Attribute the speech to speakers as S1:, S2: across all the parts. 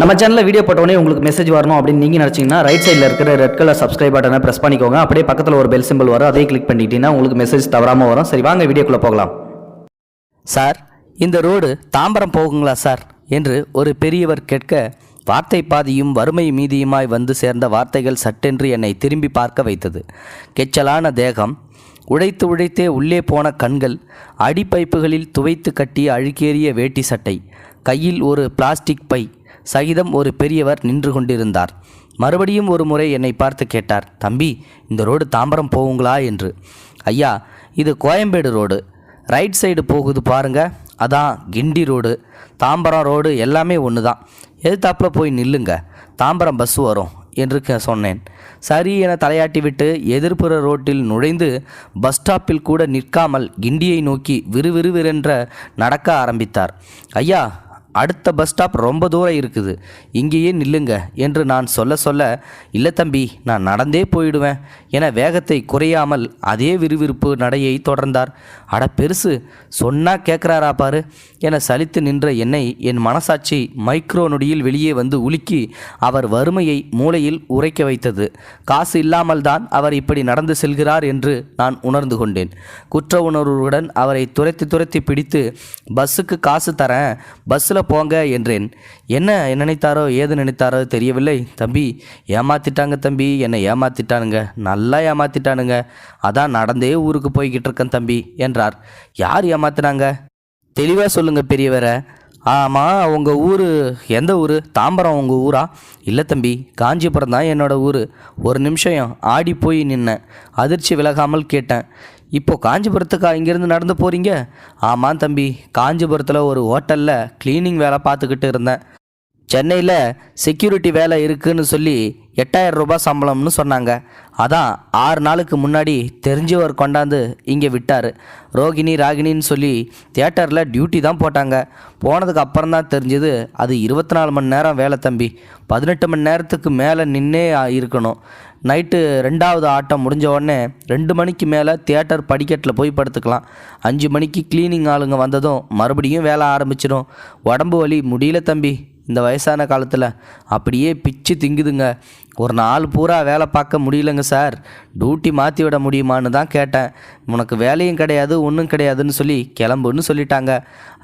S1: நம்ம சேனலில் வீடியோ போட்டோடனே உங்களுக்கு மெசேஜ் வரணும் அப்படின்னு நீங்கள் நினச்சிங்கன்னா ரைட் சைடில் இருக்கிற ரெட் கலர் சப்ஸ்கிரைப் பட்டனை ப்ரெஸ் பண்ணிக்கோங்க. அப்படியே பக்கத்தில் ஒரு பெல் சிம்பிள் வரும். அதே கிளிக் பண்ணிட்டீங்கன்னா உங்களுக்கு மெசேஜ் தவறாமல் வரும். சரி வாங்க வீடியோக்குள்ளே போகலாம்.
S2: சார் இந்த ரோடு தாம்பரம் போகுங்களா சார்? என்று ஒரு பெரியவர் கேட்க வார்த்தை பாதியும் வறுமை மீதியுமாய் வந்து சேர்ந்த வார்த்தைகள் சட்டென்று என்னை திரும்பி பார்க்க வைத்தது. கெச்சலான தேகம் உழைத்து உழைத்தே உள்ளே போன கண்கள் அடிப்பைப்புகளில் துவைத்து கட்டிய அழுக்கேறிய வேட்டி சட்டை கையில் ஒரு பிளாஸ்டிக் பை சகிதம் ஒரு பெரியவர் நின்று கொண்டிருந்தார். மறுபடியும் ஒரு முறை என்னை பார்த்து கேட்டார் தம்பி இந்த ரோடு தாம்பரம் போகுங்களா? என்று. ஐயா இது கோயம்பேடு ரோடு. ரைட் சைடு போகுது பாருங்க. அதான் கிண்டி ரோடு. தாம்பரம் ரோடு எல்லாமே ஒன்று தான் எதிர்த்தாப்பில் போய் நில்லுங்க. தாம்பரம் பஸ் வரும் என்று சொன்னேன். சரி என தலையாட்டி விட்டு எதிர்ப்புற ரோட்டில் நுழைந்து பஸ் ஸ்டாப்பில் கூட நிற்காமல் கிண்டியை நோக்கி விறுவிறுவிறென்ற நடக்க ஆரம்பித்தார். ஐயா அடுத்த பஸ் ஸ்டாப் ரொம்ப தூரம் இருக்குது. இங்கேயே நில்லுங்க என்று நான் சொல்ல சொல்ல இல்லை தம்பி நான் நடந்தே போயிடுவேன் என வேகத்தை குறையாமல் அதே விறுவிறுப்பு நடையை தொடர்ந்தார். அட பெருசு சொன்னா கேட்குறாரா பாரு என சலித்து நின்ற என்னை என் மனசாட்சி மைக்ரோ நொடியில் வெளியே வந்து உலுக்கி அவர் வறுமையை மூளையில் உரைக்க வைத்தது. காசு இல்லாமல் தான் அவர் இப்படி நடந்து செல்கிறார் என்று நான் உணர்ந்து கொண்டேன். குற்ற உணர்வுடன் அவரை துரத்தி துரத்தி பிடித்து பஸ்ஸுக்கு காசு தரேன் பஸ்ஸில் போங்க என்றேன். என்ன நினைத்தாரோ ஏது நினைத்தாரோ தெரியவில்லை. தம்பி ஏமாத்திட்டாங்க தம்பி. என்னை ஏமாத்திட்டானுங்க. நல்லா ஏமாத்திட்டானுங்க. அதான் நடந்தே ஊருக்கு போய்கிட்டு இருக்கேன் தம்பி என்றார். யார் ஏமாத்தினாங்க? தெளிவாக சொல்லுங்கள் பெரியவரை. ஆமாம் உங்கள் ஊர் எந்த ஊர்? தாம்பரம் உங்கள் ஊரா? இல்லை தம்பி காஞ்சிபுரம் தான் என்னோடய ஊர். ஒரு நிமிஷம் ஆடி போய் நின்னேன். அதிர்ச்சி விலகாமல் கேட்டேன். இப்போ காஞ்சிபுரத்துக்கா இங்கேருந்து நடந்து போகிறீங்க ஆமாம் தம்பி காஞ்சிபுரத்தில் ஒரு ஹோட்டலில் க்ளீனிங் வேலை பார்த்துக்கிட்டு இருந்தேன். சென்னையில் செக்யூரிட்டி வேலை இருக்குதுன்னு சொல்லி எட்டாயிரம் ரூபாய் சம்பளம்னு சொன்னாங்க. அதான் ஆறு நாளுக்கு முன்னாடி தெரிஞ்சவர் கொண்டாந்து இங்கே விட்டார். ரோகிணி ராகிணின்னு சொல்லி தியேட்டரில் டியூட்டி தான் போட்டாங்க. போனதுக்கு அப்புறம் தான் தெரிஞ்சது அது இருபத்தி நாலு மணி நேரம் வேலை தம்பி. பதினெட்டு மணி நேரத்துக்கு மேலே நின்னே இருக்கணும். நைட்டு ரெண்டாவது ஆட்டம் முடிஞ்ச உடனே ரெண்டு மணிக்கு மேலே தியேட்டர் படிக்கட்டில் போய் படுத்துக்கலாம். அஞ்சு மணிக்கு க்ளீனிங் ஆளுங்க வந்ததும் மறுபடியும் வேலை ஆரம்பிச்சிடும் உடம்பு வலி முடியல தம்பி. இந்த வயசான காலத்தில் அப்படியே பிச்சு திங்குதுங்க. ஒரு நாள் பூரா வேலை பார்க்க முடியலங்க சார். டியூட்டி மாற்றி விட முடியுமான்னு தான் கேட்டேன். உனக்கு வேலையும் கிடையாது ஒன்றும் கிடையாதுன்னு சொல்லி கிளம்புன்னு சொல்லிட்டாங்க.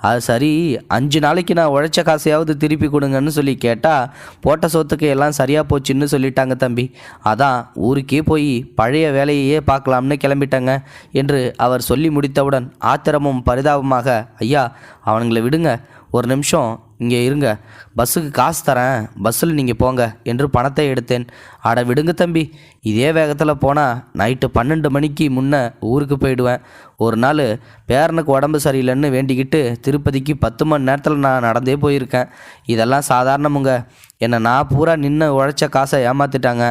S2: அது சரி அஞ்சு நாளைக்கு நான் உழைச்ச காசையாவது திருப்பி கொடுங்கன்னு சொல்லி கேட்டால் போட்ட சொத்துக்கு எல்லாம் சரியாக போச்சுன்னு சொல்லிட்டாங்க தம்பி. அதான் ஊருக்கே போய் பழைய வேலையையே பார்க்கலாம்னு கிளம்பிட்டாங்க என்று அவர் சொல்லி முடித்தவுடன் ஆத்திரமும் பரிதாபமாக ஐயா அவனுங்களை விடுங்க. ஒரு நிமிஷம் இங்கே இருங்க. பஸ்ஸுக்கு காசு தரேன். பஸ்ஸில் நீங்கள் போங்க என்று பணத்தை எடுத்தேன். அட விடுங்க தம்பி. இதே வேகத்தில் போனால் நைட்டு பன்னெண்டு மணிக்கு முன்னே ஊருக்கு போயிடுவேன். ஒரு நாள் பேரனுக்கு உடம்பு சரியில்லைன்னு வேண்டிக்கிட்டு திருப்பதிக்கு பத்து மணி நேரத்தில் நான் நடந்தே போயிருக்கேன். இதெல்லாம் சாதாரணமுங்க. என்னை நான் பூரா நின்று உழைச்ச காசை ஏமாத்திட்டாங்க.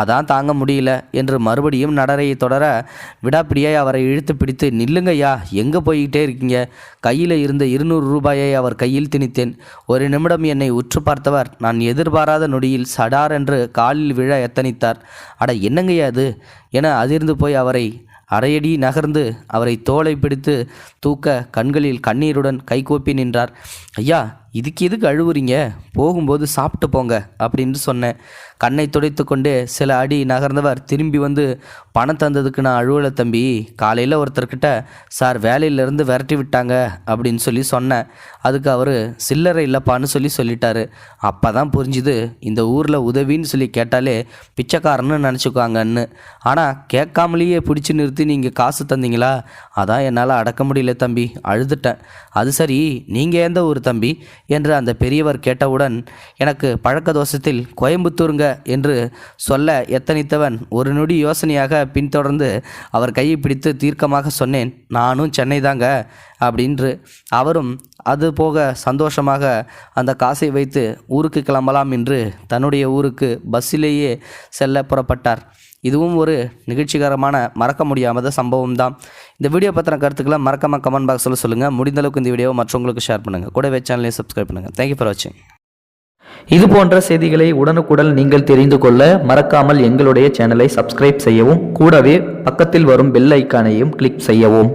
S2: அதான் தாங்க முடியல என்று மறுபடியும் நடரையை தொடர விடாப்பிடியாய் அவரை இழுத்து பிடித்து நில்லுங்கய்யா எங்கே போய்கிட்டே இருக்கீங்க? கையில் இருந்த இருநூறு ரூபாயை அவர் கையில் திணித்தேன். ஒரு நிமிடம் என்னை உற்று பார்த்தவர் நான் எதிர்பாராத நொடியில் சடார் என்று காலில் விழ எத்தனித்தார். அட என்னங்கய்யா அது என அதிர்ந்து போய் அவரை அரையடி நகர்ந்து அவரை தோலை பிடித்து தூக்க கண்களில் கண்ணீருடன் கைகோப்பி நின்றார். ஐயா இதுக்கு எதுக்கு அழுவுறீங்க? போகும்போது சாப்பிட்டு போங்க அப்படின்னு சொன்னேன். கண்ணை துடைத்து கொண்டு சில அடி நகர்ந்தவர் திரும்பி வந்து பணம் தந்ததுக்கு நான் அழுவலை தம்பி. காலையில் ஒருத்தர்கிட்ட சார் வேலையிலேருந்து விரட்டி விட்டாங்க அப்படின்னு சொல்லி சொன்னேன். அதுக்கு அவர் சில்லறை இல்லைப்பான்னு சொல்லி சொல்லிட்டாரு. அப்போ தான் புரிஞ்சுது இந்த ஊரில் உதவின்னு சொல்லி கேட்டாலே பிச்சைக்காரன்னு நினச்சிக்குவாங்கன்னு. ஆனால் கேட்காமலேயே பிடிச்சி நிறுத்தி நீங்கள் காசு தந்தீங்களா? அதான் என்னால் அடக்க முடியல தம்பி. அழுதுட்டேன். அது சரி நீங்கள் எந்த ஊர் தம்பி? என்று அந்த பெரியவர் கேட்டவுடன் எனக்கு பழக்க தோஷத்தில் கோயம்புத்தூருங்க என்று சொல்ல எத்தனித்தவன் ஒரு நொடி யோசனையாக பின்தொடர்ந்து அவர் கையை பிடித்து தீர்க்கமாக சொன்னேன். நானும் சென்னை தாங்க அப்படின்று. அவரும் அது போக சந்தோஷமாக அந்த காசை வைத்து ஊருக்கு கிளம்பலாம் என்று தன்னுடைய ஊருக்கு பஸ்ஸிலேயே செல்ல புறப்பட்டார். இதுவும் ஒரு நிகழ்ச்சிகரமான மறக்க முடியாத சம்பவம் தான் இந்த வீடியோ பற்றின கருத்துக்களை மறக்காமல் கமெண்ட் பாக்ஸில் சொல்லுங்கள் முடிந்தளவுக்கு இந்த வீடியோவை மற்றவங்களுக்கு ஷேர் பண்ணுங்கள் கூடவே சேனலையும் சப்ஸ்கிரைப் பண்ணுங்கள் தேங்க்யூ ஃபார் வாட்சிங்
S1: இது போன்ற செய்திகளை உடனுக்குடன் நீங்கள் தெரிந்து கொள்ள மறக்காமல் எங்களுடைய சேனலை சப்ஸ்கிரைப் செய்யவும் கூடவே பக்கத்தில் வரும் பெல் ஐக்கானையும் கிளிக் செய்யவும்.